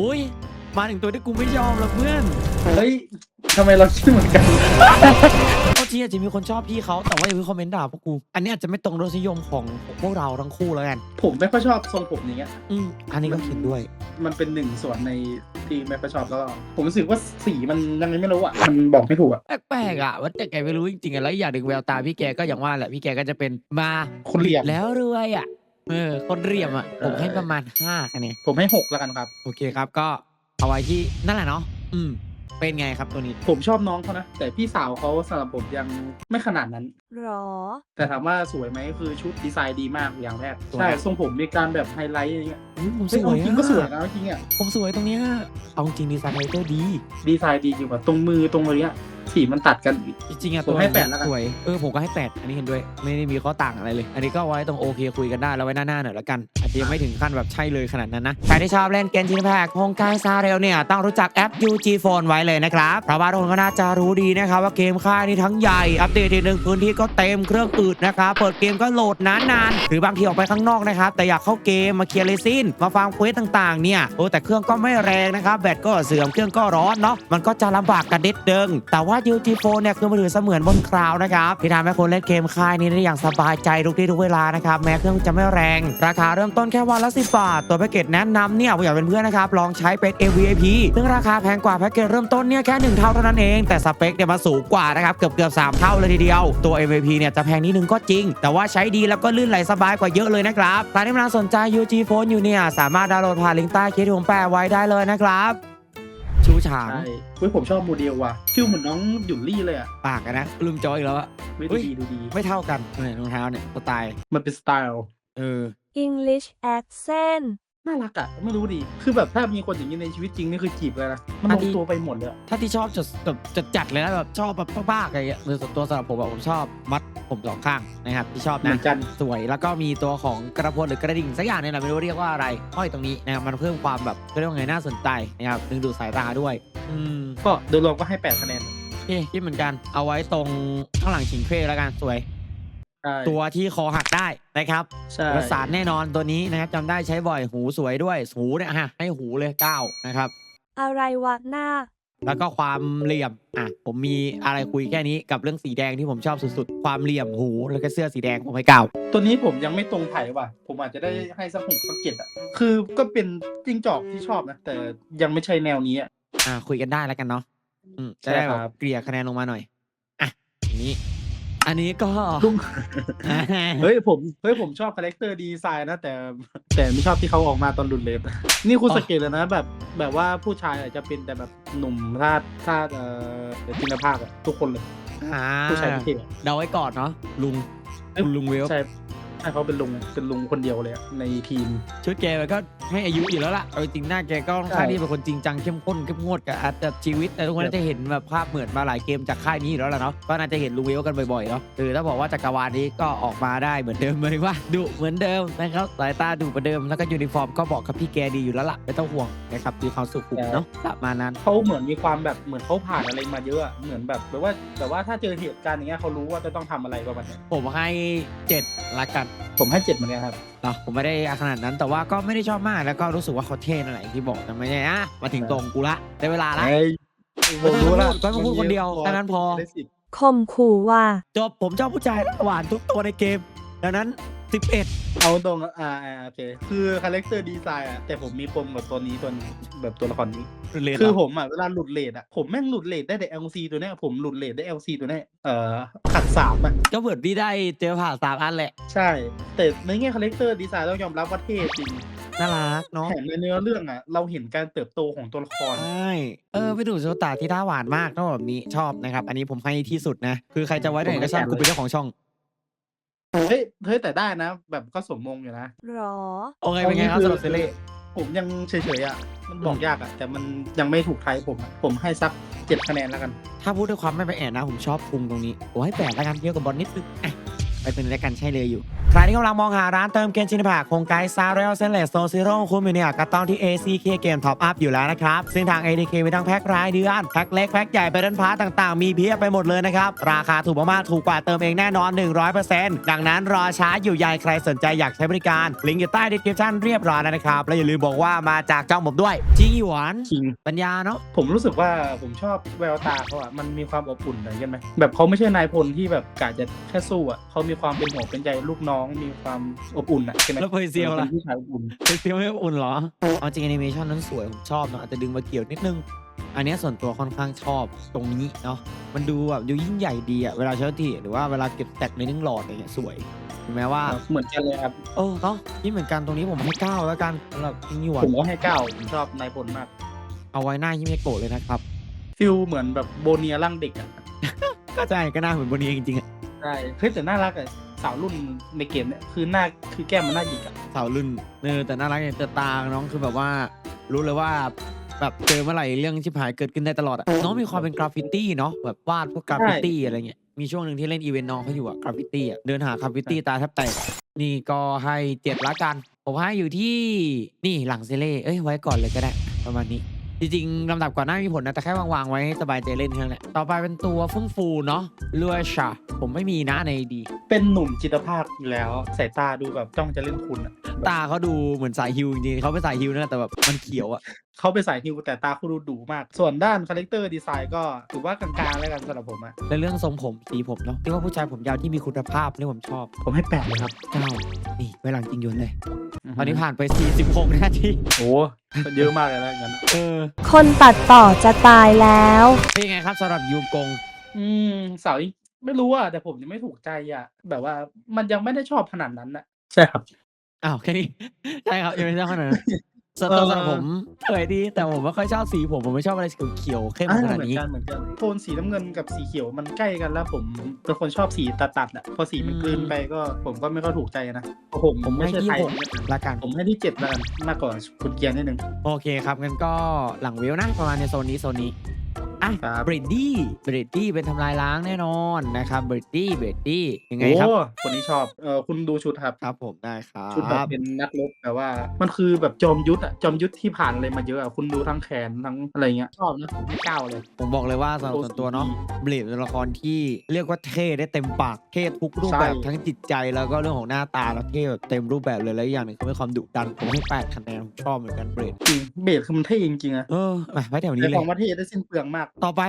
อุ้ยมาถึงตัวที่กูไม่ยอมแล้วเพื่อนเฮ้ยทำไมเราคิดเหมือนกันโทษทีอาจจะมีคนชอบพี่เขาแต่ว่าอย่าเพิ่งคอมเมนต์ด่าพวกกู อันนี้อาจจะไม่ตรงรสนิยมของพวกเราทั้งคู่แล้วกัน ผมไม่ค่อยชอบทรงผมอย่างเงี้ย อืมอันนี้ก็เห็นด้วย มันเป็นหนึ่งส่วนในที่ไม่ค่อยชอบแล้วก็ผมรู้สึกว่าสีมันยังไงไม่รู้อะ มันบอกไม่ถูกอะ แปลกๆอะว่าแต่แกไม่รู้จริงๆอะแล้วอีกอย่างหนึ่งแววตาพี่แกก็อย่างว่าแหละพี่แกก็จะเป็นมาคนเหลี่ยมแล้วรวยอะ เออคนเหลี่ยมอะ ผมให้ประมาณห้าคะแนนผมให้หกแล้วกันครับ โอเคครับก็เอาไว้ที่นั่นแหละเนาะอืม เป็นไงครับตัวนี้ ผมชอบน้องเขานะ แต่พี่สาวเขาสำหรับผมยังไม่ขนาดนั้น หรอ แต่ถามว่าสวยไหมคือชุดดีไซน์ดีมากอย่างแรกสวย ใช่ทรงผมมีการแบบไฮไลท์อย่างเงี้ยอุ๊ยผมสเฮ้ยวยเอาจริงก็อะสวยนะเอาจริงอะผมสวยตรงเนี้ยเอาจริงดีไซน์ไฮเตอร์ดี ดีไซน์ดีจริงกว่าตรงมือตรงอะไรเงี้ย สีมันตัดกันจริงๆอะผมให้แปดแล้วกัน สวยเออผมก็ให้แปดอันนี้เห็นด้วย ไม่ได้มีข้อต่างอะไรเลย อันนี้ก็ไว้ตรงโอเคคุยกันได้แล้วไว้หน้าๆหน่อยละกันอาจจะยังไม่ถึงขั้นแบบใช่เลยขนาดนั้นนะใครที่ชอบเล่นเกมชินแพกโฮงกายซาเรลเนี่ยต้องรู้จักแอป UG Phone ไว้เลยนะครับเพราะว่าทุกคนก็น่าจะรู้ดีนะครับว่าเกมค่ายนี้ทั้งใหญ่อัปเดตทีหนึ่งพื้นที่ก็เต็มเครื่องอืดนะครับเปิดเกมก็โหลดนานๆหรือบางทีออกไปข้างนอกนะครับแต่อยากเข้าเกมมาเคลียร์เลซินมาฟังเควสต่างๆเนี่ยโอ้แต่เครื่องก็ไม่แรงนะครับแบตก็เสื่อมเครื่องก็ร้อนเนาะมันก็จะลำบากกันนิดนึงแต่ว่า UG Phone เนี่ยคือมือถือเสมือนบนคลาวนะครับที่ทำให้คนเล่นเกมค่ายนี้ได้อย่างสบายใจทุกที่ทุกเวลานะครับแม้เครื่องจะไม่แรง ราคาเริ่มต้นแค่วันละ10บาท ตัวแพ็กเกจแนะนำเนี่ยผมอยากเป็นเพื่อนนะครับลองใช้เป็น AVIP ซึ่งราคาแพงกว่าแพ็กเกจเริ่มต้นเนี่ยแค่หนึ่งเท่าเท่านั้นเองแต่สเปคเนี่ยมันสูงกว่านะครับเกือบเกือบ3เท่าเลยทีเดียวตัว AVP เนี่ยจะแพงนิดนึงก็จริง แต่ว่าใช้ดีแล้วก็ลื่นไหลสบายกว่าเยอะเลยนะครับใครที่กำลังสนใจ UG Phone อยู่เนี่ยสามารถดาวน์โหลดผ่านลิงก์ใต้คลิปที่ผมแปะไว้ได้เลยนะครับ ชูฉางใช่เฮ้ยผมชอบโมเดลว่ะฟิลเหมือนน้องหยุ่นลี่เลยอะปากกันนะลืมจอยอีกแล้วอะเฮ้ยเฮ้ดูย ดีดูดี ไม่เท่ากันเนี่ยรองเท้าเนี่ยสไตล์มันเป็นสไตล์ เออ English accent น่ารักอะไม่รู้ดีคือแบบถ้ามีคนอย่างนี้ในชีวิตจริงนี่คือจีบเลยนะมันอัลนงนี้ตัวไปหมดเลยอะถ้าที่ชอบจะแบบจะจัดเลยนะแบบชอบแบบบ้าๆอะไรเงี้ยโดยส่วนตัวสำหรับผมอะผมชอบมัดผมสองข้างนะครับที่ชอบเหมืนะอนกัน สวยแล้วก็มีตัวของกระพลหรือกระดิ่งสักอย่างเนี่ยแหละไม่รู้เรียกว่าอะไรห้อยตรงนี้นะครับมันเพิ่มความแบบเรียกว่าไงน่าสนใจนะครับดึงดูดสายตาด้วย อืมก็โดยรวมก็ให้แปดคะแนน เอ๊ะคิดเหมือนกันเอาไว้ตรงข้างหลังชิงเค้แล้วกันสวย ใช่ ตัวที่คอหักได้นะครับใช่ประสานแน่นอนตัวนี้นะครับจำได้ใช้บ่อยหูสวยด้วยหูเนี่ยฮะให้หูเลยเก้านะครับ อะไรวะหน้า แล้วก็ความเหลี่ยม อะ ผมมีอะไรคุยแค่นี้กับเรื่องสีแดงที่ผมชอบสุดๆ ความเหลี่ยมหูแล้วก็เสื้อสีแดงผมให้เก่าตัวนี้ผมยังไม่ตรงไผ่ว่ะ ผมอาจจะได้ให้สักหกสักเจ็ดอะ คือก็เป็นจิงจอกที่ชอบนะ แต่ยังไม่ใช่แนวนี้อะ อะคุยกันได้แล้วกันเนาะอืมจะใช่ได้แบครับบ เกลี่ยคะแนนลงมาหน่อย อะอันนี้ อันนี้ก็ลุงอ่าเฮ้ยผมเฮ้ยผมชอบคาแรคเตอร์ดีไซน์นะ แต่แต่ไม่ชอบที่เขาออกมาตอนหลุดเลนนี่คุณสังเกตเลยนะแบบแบบว่าผู้ชายอาจจะเป็นแต่แบบหนุ่มท่าท่าเอ่อจินภาพอะทุกคนเลยอ่าผู้ชายที่เท่อะเดาไว้ก่อนเนาะลุงเอ้ยคุณลุงเวลใช่ ใช่เขาเป็นลุงเป็นลุงคนเดียวเลยอะในทีม ชุดแกมันก็ให้อายุอยู่แล้วล่ะ เอาจริงๆหน้าแกก็ค่อนข้างใช่ ที่เป็นคนจริงจังเข้มข้นเข้มงวดกับอาจจะชีวิตแต่ทุกคนน่าจะเห็นแบบภาพเหมือนมาหลายเกมจากค่ายนี้อยู่แล้วล่ะเนาะ ก็น่าจะเห็นลุงเวลกันบ่อยๆเนาะคือถ้าบอกว่าจักรวาลนี้ก็ออกมาได้เหมือนเดิมเลยว่าดุเหมือนเดิมนะครับสายตาดุเหมือนเดิมแล้วก็ยูนิฟอร์มก็บอกกับพี่แกดีอยู่แล้วล่ะไม่ต้องห่วงนะครับมีความสุขุมเนาะประมาณนั้น เขาเหมือนมีความแบบเหมือนเขาผ่านอะไรมาเยอะอะเหมือนแบบแบบว่าแบบว่าถ้าเจอเหตุการณ์อย่างเงี้ยเขารู้ว่าจะต้องทำอะไรประมาณเนี้ยผมให้เจ็ดละกันผมให้เจ็ดเหมือนกันครับ เนาะผมไม่ได้ขนาดนั้นแต่ว่าก็ไม่ได้ชอบมากแล้วก็รู้สึกว่าเขาเท่นั่นแหละอย่างที่บอกแต่ไม่ใช่อะมาถึงตรงกูละได้เวลาละ ผมรู้ละก็ต้องพูดคนเดียวแค่นั้นพอได้สิบข่มขู่ว่า จบผมชอบผู้ชายหวานทุกตัวในเกม ดังนั้น 11เอาตรงๆอ่าอ่าโอเคคือคาแรคเตอร์ดีไซน์อะแต่ผมมีปมกับตัวนี้ตัวนี้แบบตัวละครนี้ เลนคือผมอะเวลาหลุดเลทอะผมแม่งหลุดเลทได้แต่ LC ตัวเนี้ยผมหลุดเลทได้ LC ตัวเนี้ยเอ่อขัดสามอะก็เหมือนพี่ได้เจอผ่าสามอันแหละ ใช่ แต่ในแง่คาแรคเตอร์ดีไซน์ต้องยอมรับว่าเท่จริงน่ารักเนาะแถมในเนื้อเรื่องอะเราเห็นการเติบโตของตัวละคร ใช่เออไปดูโซตาที่ท่าหวานมากต้องแบบนี้ชอบนะครับ อันนี้ผมให้ที่สุดนะ คือใครจะไว้ไหนก็ช่างกูเป็นเจ้าของช่อง เฮ้ยเฮ้ยแต่ได้นะ แบบก็สมมงอยู่นะ หรอ โอเคเป็นไงครับสำหรับเซเล่ผมยังเฉยๆอะ มันบอกยากอะ แต่มันยังไม่ถูกไทยผมอะผมให้สักเจ็ดคะแนนแล้วกัน ถ้าพูดด้วยความไม่ไปแอนนะ ผมชอบพุงตรงนี้ผมให้แปดแล้วกันเยอะกับบอลนิดนึงอะไปเป็นแล้วกันใช่เลยอยู่ ใครที่กำลังมองหาร้านเติมเกมชินแพคโคงไกด์ซาเรลเซนเลสโซซิโร่คุณอยู่เนี่ยก็ต้องที่ ACK เกมท็อปอัพอยู่แล้วนะครับ ซึ่งทาง ADK มีทั้งแพ็ครายเดือน แพ็คเล็ก แพ็คใหญ่ไปเดินพาร์ตต่างๆ มีเพียบไปหมดเลยนะครับ ราคาถูกมากๆถูกกว่าเติมเองแน่นอน 100%ดังนั้นรอช้าอยู่ใยใครสนใจอยากใช้บริการ ลิงก์อยู่ใต้ description เรียบร้อยแล้วนะครับและอย่าลืมบอกว่ามาจากจ้องผมด้วยจิงหยวนคิง ปัญญาเนาะผมรู้สึกว่าผมชอบแววตาเขาอะมันมีความอบอุ่นอะไรกันไหมแบบเขาไม่ใช่นายพลที่แบบกะจะแค่สู้อะเขามีความเป็นหัวเป็นใจลูกน้องมีความอบอุ่นอะใช่ไหมแล้วเพอร์เซียวล่ะ ป็นผู้ชายอบอุ่น เซียวไม่อุ่นเหรอเอาจริงแอนิเมชันนั้นสวย ผมชอบเนาะอาจจะดึงมาเกี่ยวนิดนึง อันเนี้ยส่วนตัวค่อนข้างชอบตรงนี้เนาะ มันดูแบบดูยิ่งใหญ่ดีอะเวลาใช้ทีหรือว่าเวลาเก็บแตกในนึ่งหลอดอะไรเงี้ยสวยถึงแม้ว่า เหมือนกันเลยครับ เออเนาะนี่เหมือนกันตรงนี้ผมให้เก้าแล้วกันสำหรับยิงหยวนผมก็ให้เก้าผมชอบนายพลมาก เอาไว้หน้าฮิเมโกะเลยนะครับ ฟิลเหมือนแบบโบเนียร่างเด็กอะก็ใช่ก็หน้าเหมือนโบนีจริงๆอะ ใช่เฮ้ยแต่น่ารักอะ สาวรุ่นในเกมเนี่ยคือหน้าคือแก้มมันน่าหยิกอะสาวรุ่นเออแต่น่ารักอย่างแต่ตาน้องคือแบบว่า รู้เลยว่าแบบเจอเมื่อไหร่เรื่องชิบหายเกิดขึ้นได้ตลอดอะน้องมีความเป็นกราฟฟิตี้เนาะแบบวาดพวกกราฟฟิตี้อะไรเงี้ยมีช่วงหนึ่งที่เล่นอีเวนต์น้องเขาอยู่อะกราฟฟิตี้อะเดินหากราฟฟิตี้ตาแทบแตกนี่ก็ให้เจ็ดละกันผมให้อยู่ที่นี่หลังเซเล่เอ้ยไว้ก่อนเลยก็ได้ ประมาณนี้ จริงๆลำดับก่อนหน้ามีผลนะแต่แค่วางๆไว้ให้สบายใจเล่นแค่นั้นแหละต่อไปเป็นตัวฟึ่งฟูเนาะลัวชาผมไม่มีนะในดี เป็นหนุ่มจิตรภาคอยู่แล้วสายตาดูแบบจ้องจะเล่นคุณอะตาเขาดูเหมือนสายฮิวจริงๆเขาเป็นสายฮิวนั่นแหละแต่แบบมันเขียวอะเขาไปนสายฮิวแต่ตาเขาดูดุมาก ส่วนด้านคาแรคเตอร์ดีไซน์ก็ถือว่ากลางๆแล้วกันสำหรับผมอะและเรื่องทรงผมสีผมเนาะที่ว่าผู้ชายผมยาวที่มีคุณภาพนี่ผมชอบผมให้แปดเลยครับเจ้านี่ไว้หลังจริงยวนเลย ตอนนี้ผ่านไป 46 นาทีโอ้มันเยอะมากเลยนะอย่างนั้นเออคนตัดต่อจะตายแล้ว เป็นยังไงครับสำหรับยูกง อืมสาวอีกไม่รู้อะแต่ผมยังไม่ถูกใจอะแบบว่ามันยังไม่ได้ชอบขนาดนั้นอะใช่ครับอ้าวแค่นี้ใช่ครับยังไม่ใช่ขนาดนั้น ส่วนตัวเออสำหรับผมสวยดีแต่ผมไม่ค่อยชอบสีผมผมไม่ชอบอะไรเขียวๆเข้มอ่าขนาดเหมือนนี้กันเหมือนกันโทนสีน้ำเงินกับสีเขียวมันใกล้กันแล้วผมเป็นคนชอบสีตัดๆอะพอสีมันอืมกลืนไปก็ผมก็ไม่ค่อยถูกใจนะเพราะผมผมไม่ให้ใช่ที่ไทยหก ละกัน ผมให้ที่เจ็ดแล้วกันมากกว่าคุณเกียร์นิดนึงโอเคครับงั้นก็หลังเวลนะประมาณในโซนนี้โซนนี้ อะครับ เบรดดี้เบรดดี้เป็นทำลายล้างแน่นอนนะครับเบรดดี้เบรดดี้ยังไงครับ โอ้คนนี้ชอบเออคุณดูชุดครับ ครับผมได้ครัชุดแบบบเป็นนักรบแบบว่า มันคือแบบจอมยุทธอะจอมยุทธที่ผ่านอะไรมาเยอะอะคุณดูทั้งแขนทั้งอะไรเงี้ยชอบนะผมให้เก้าเลย ผมบอกเลยว่าสำหรับส่วนตัวเนาะเบรดเป็นละครที่เรียกว่าเท่ได้เต็มปากเท่ทุกรูปแบบใช่ ทั้งจิตใจแล้วก็เรื่องของหน้าตาแล้วเท่แบบเต็มรูปแบบเลยแล้วอีกอย่างหนึ่งก็มีความดุดันผมให้แปดคะแนนผมชอบเหมือนกันเบรดจริงเบสคือมันเท่จริงๆอะเออมาไว้แถวนี้ในเลขอยงประเทศได้สิ้นเปลืองมาก ต่อไป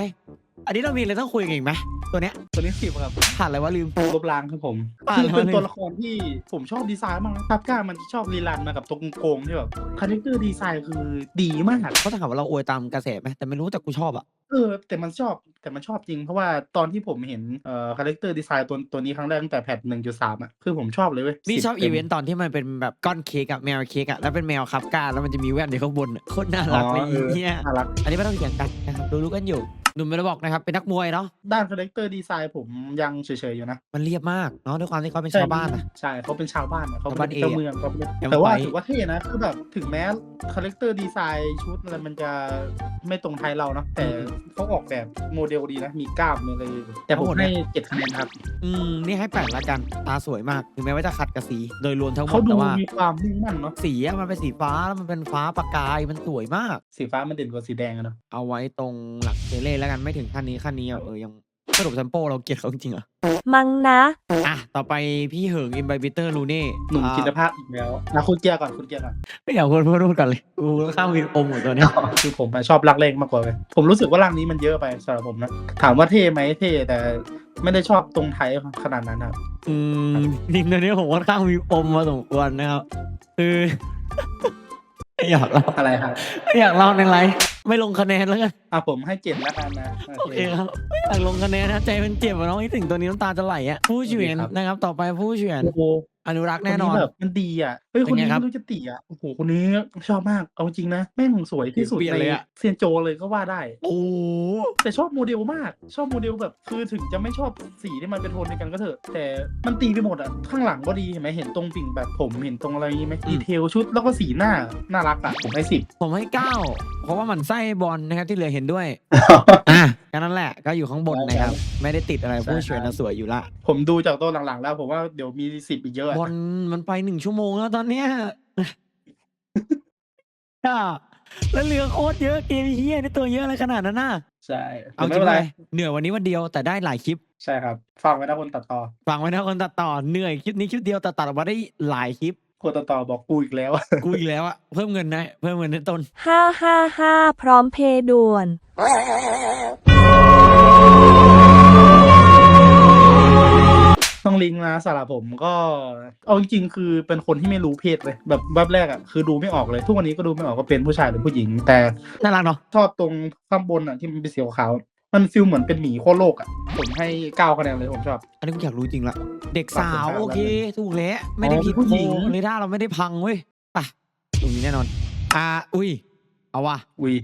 อันนี้เรามีอะไรต้องคุยกันอีกไหม ตัวเนี้ยตัวนี้สิบครับผ่านอะไรวะลืมลบล้างครับผมอ่าคือเป็นเลยตัวละครที่ผมชอบดีไซน์มากนะทับก้ามันชอบรีรันมากับตัวโกงๆที่แบบคาแรคเตอร์ดีไซน์คือดีมากเขาถามว่าเราอวยตามกระแสไหมแต่ไม่รู้แต่กูชอบอะเออแต่มันชอบแต่มันชอบจริงเพราะว่าตอนที่ผมเห็นเอ่อคาแรคเตอร์ดีไซน์ตัวตัวนี้ครั้งแรกตั้งแต่แพทหนึ่งจุดสามอะคือผมชอบเลยเว้ยนี่ชอบ10อีเวนต์ตอนที่มันเป็นแบบก้อนเค้กอะแมวเค้กอะแล้วเป็นแมวคับก้าแล้วมันจะมีแว่นอยู่ข้างบนอะโคตรน่ารักเลยอ๋อเออเนี่ยน่ารักอันนี้ไม่ต้องเถียงกันนะครับรู้ๆกันอยู่ หนุ่มไม่ได้บอกนะครับ เป็นนักมวยเนาะด้านคาแรคเตอร์ดีไซน์ผมยังเฉยๆอยู่นะ มันเรียบมากเนาะด้วยความที่เขาเป็นชาวบ้านอะใช่เขาเป็นชาวบ้านอะเขาชาวเป็บ้านนเอเจ้าเมืองเขาเป็นยังแต่ว่าไฟถือว่าเท่นะคือแบบถึงแม้คาแรคเตอร์ดีไซน์ชุดอะไรมันจะไม่ตรงไทยเราเนาะแต่เขาออกแบบโมเดลดีนะมีกล้ามมีอะไรแต่ผมให้เจ็ดคะแนนครับ อืมนี่ให้แปดละกันตาสวยมากถึงแม้ว่าจะขัดกับสีโดยรวมทั้งหมเขาดดูแต่ว่ามีความมุ่งมั่นเนาะสีอะมันเป็นสีฟ้าแล้วมันเป็นฟ้าประกายมันสวยมาก สีฟ้ามันเด่นกว่าสีแดงอะเนาะเอาไว้ตรงหลักเซเล่แล้วกันไม่ถึงขั้นนี้ขั้นนี้อะเออยังสรุปแซมโปเราเกลียดเขาจริงๆเหรอมังนะ อะต่อไปพี่เหิงอิมไบบิเตอร์ลูเน่หนุ่มจินตภาพอีกแล้วนะคุณเกียร์ก่อนคุณเกียร์ก่อนไม่อยากพูดพูดพูดกันเลยกูข้ามวินอมหมดตัวเนี้ยคือผมอะชอบรักเลงมากกว่าเลยผมรู้สึกว่าร่างนี้มันเยอะไปสำหรับผมนะ ถามว่าเท่ไหมเท่แต่ไม่ได้ชอบตรงไทยขนาดนั้นครับอืมจริงๆตัวนี้ผมค่อนข้างมีปมมาสมควรนะครับคือไม่อยากเล่าอะไรครับไม่อยากเล่าในไลฟ์ ไม่ลงคะแนนแล้วกันอะผมให้เจ็ดแล้วกันนะโอเคครับไม่อยากลงคะแนนนะใจมันเจ็บอะน้องที่ถึงตัวนี้น้ำตาจะไหลอะผู้เฉวียนนะครับ ต่อไปผู้เฉวียนโอ้โหอนุรักษ์คแน่นอนแบบมันดีอะเฮ้ยเป็คนนไงนี้ครับไม่รู้จะตีอะโอ้โหคนนี้ชอบมากเอาจริงนะแม่งสวยที่สุดเปลี่ยนในเลยอะเซียนโจเลยก็ว่าได้ โอ้โหแต่ชอบโมเดลมาก ชอบโมเดลแบบคือถึงจะไม่ชอบสีที่มันเป็นโทนเดียวกันก็เถอะ แต่มันตีไปหมดอะข้างหลังก็ดีเห็นไหมเห็นตรงปิ่งแบบผมเห็นตรงอะไรนี้ไหมดีเทลชุดแล้วก็สีหน้าน่ารักอะผมให้สิบผมให้เก้าเพราะว่ามันไส้บอลนะครับที่เหลือเห็นด้วย อะก็นั่นแหละก็อยู่ข้างบนนะครับ ไม่ได้ติดอะไรผู้เฉวียนน่ะสวยอยู่ละผมดูจากตัวหลังๆ แล้ว ผมว่าเดี๋ยวมีสิบอีกเยอะด้วยบอลมันไปหนึ่งชั่วโมงแล้วตอนเนี้ยอะแล้วเหลือโคตรเยอะเกมเฮียในตัวเยอะอะไรขนาดนั้นน่ะใช่แต่เอาไม่จริเป็งนไรเลยเหนื่อยวันนี้วันเดียวแต่ได้หลายคลิปใช่ครับฟังไว้นะคนตัดต่อฟังไว้นะคนตัดต่อเหนื่อยคลิปนี้คลิปเดียวแต่ตัดออกมาได้หลายคลิป คนตัดต่อบอกกูอีกแล้ว กูอีกแล้วอะเพิ่มเงินนะ เพิ่มเงินในต้น ห้าห้าห้าพร้อมเพย์ด่วน ต้องลิงก์นะสำหรับผมก็ เอาจริงๆคือเป็นคนที่ไม่รู้เพศเลย แบบแบบแรกอะคือดูไม่ออกเลย ทุกวันนี้ก็ดูไม่ออกว่าเป็นผู้ชายหรือผู้หญิง แต่น่ารักเนาะชอบตรงข้างบนอะที่มันเป็นสีขาวๆ มันฟิลเหมือนเป็นหมีโคตรโลกอะ ผมให้เก้าคะแนนเลยผมชอบ อันนี้กูอยากรู้จริงละ เด็กสาวขอบคุณครับโอเค ถูกแล้วไม่ได้อ๋อผิดผู้โพหญิงเรดาร์เราไม่ได้พังเว้ยไปตรงนี้แน่นอน อ่า อุ้ย เอาว่ะ อุ้ย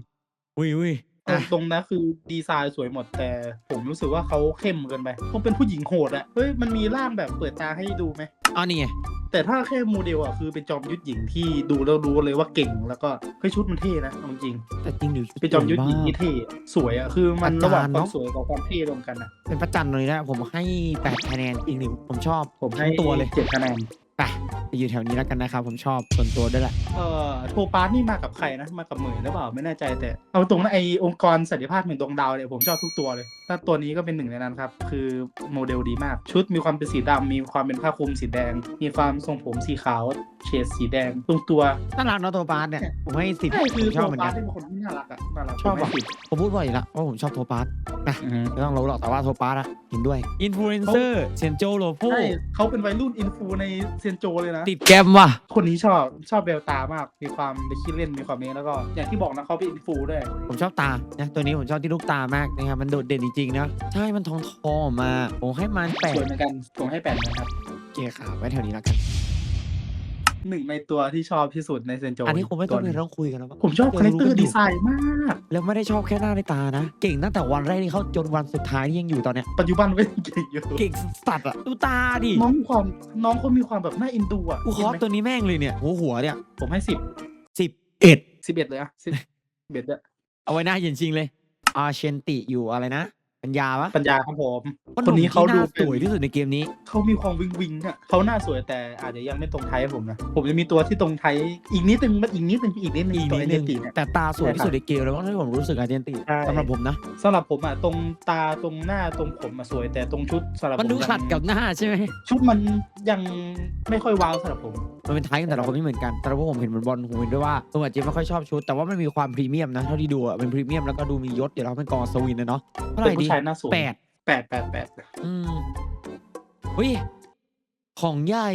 อุ้ยอุ้ยตรอะงตรงนั้นคือดีไซน์สวยหมดแต่ผมรู้สึกว่าเขาเข้มเกินไปเขาเป็นผู้หญิงโหดอะเฮ้ยมันมีร่างแบบเปิดตาให้ดูไหมอ๋อนี่ไง แต่ถ้าแค่โมเดลอะคือเป็นจอมยุทธหญิงที่ดูแล้วรู้เลยว่าเก่งแล้วก็เฮ้ยชุดมันเท่นะเอาจริง แต่จริงดิเป็นจอมยุทธหญิงที่เท่สวยอะคือมันอาจารย์ระหว่างความเนอะสวยกับความเท่รวมกันอะเป็นประจันเลยนะผมให้แปดคะแนนอีกหนึ่งผมชอบผมให้ทั้งตัวเลยเจ็ดคะแนน ไปไปอยู่แถวนี้แล้วกันนะครับผมชอบส่วนตัวด้วยแหละเอ่อโทปาร์นี่มากับใครนะ มากับเหมยหรือเปล่าไม่แน่ใจแต่ เอาตรงนะไอองค์กรสันติภาพแห่งดวงดาวเนี่ยผมชอบทุกตัวเลยถ้าตัวนี้ก็เป็นหนึ่งในนั้นครับ คือโมเดลดีมาก ชุดมีความเป็นสีดำมีความเป็นผ้าคลุมสีแดง มีความทรงผมสีขาวเฉดสีแดงตรงตัวน่ารักเนาะโทปาสเนี่ยผมให้สิบใช่คือผมโทชอบเหมือนปากัร์นที่เป็นคนที่น่ารักอะน่ารักชอบผมว่ะให้สิบผมพูดบ่อยแล้วว่าผมชอบโทปาสนะอือฮึ ไม่ต้องรู้หรอกแต่ว่าโทปาสอะเห็นด้วย อินฟลูเอนเซอร์เซนโจโลโพ ใช่เขาเป็นวัยรุ่นอินฟูในเซนโจเลยนะ ติดแกรมว่ะ คนนี้ชอบชอบแววตามาก มีความไปคิดเล่นมีความนี้แล้วก็ อย่างที่บอกนะเขาเป็นอินฟูด้วย ผมชอบตานะตัวนี้ผมชอบที่ลูกตามากนะครับมันโดดเด่นจริงๆนะใช่มันทองทองๆออกมาผมให้มันแปสวยดเหมือนกันผมให้แปดนะครับ เกียร์ขาวไว้แถวนี้แล้วกัน หนึ่งในตัวที่ชอบที่สุดในเซนโจอันนี้คงไม่ต้องวหมีนึ่ต้องคุยกันแล้วปะผมชอบคาแรคเตอร์ดีไซน์มาก แล้วไม่ได้ชอบแค่หน้าในตานะ เก่งตั้งแต่วันแรกที่เขาจนวันสุดท้ายที่ยังอยู่ตอนเนี้ย ปัจจุบันไม่ได้เก่งอยู่ เก่งสัตว์อะดูตาดิ น้องมีความน้องเขามีความแบบน่าเอ็นดูอะกูคอสเห็นไหมตัวนี้แม่งเลยเนี่ย หัวหัวเนี่ย ผมให้สิบสิบเอ็ดสิบเอ็ดเลยอะสิบเอ็ดอะเอาไว้หน้าเย็นจริงเลยอาเชนติอยู่อะไรนะ ปัญญาปะปัญญาครับผมว่าหคนมนี้เขาที่หดูน้าเป็สวยที่สุดในเกมนี้ เขามีความวิงวิงอะเขาหน้าสวยแต่อาจจะยังไม่ตรงไทยผมนะ ผมจะมีตัวที่ตรงไทยอีกนิดนึงมันอีกนิดนึงอีกนิดนึงอีกตัวนิไอดเนนึงติเนี่ย แต่ตาสวยที่สุดในเกมแล้วว่าที่ผมรู้สึกอาเจนติใช่ สำหรับผมนะ สำหรับผมอะตรงตาตรงหน้าตรงผมอะสวยแต่ตรงชุดสำหรับมันผมดูยังขัดกับหน้าใช่ไหมชุดมันยังไม่ค่อยว้าวสำหรับผม มันเป็นไทยกันแต่ละคนไม่เหมือนกัน แต่ว่าผมเห็นเหมือนบอลผมเห็นด้วยว่าตัวอาจจะไม่ค่อยชอบชุด แต่ว่ามันมีความพรีเมียมนะเท่าที่ดูอะเป็นพรีเมียมแล้วก็ดูมียศเดี๋ยวเราเป็นกองสวินนะเนาะเท่าไหเป็นร่ดีผู้ชายหน้าสวยแปดแปดแปดแปดอืมอุ้ยของใหญ่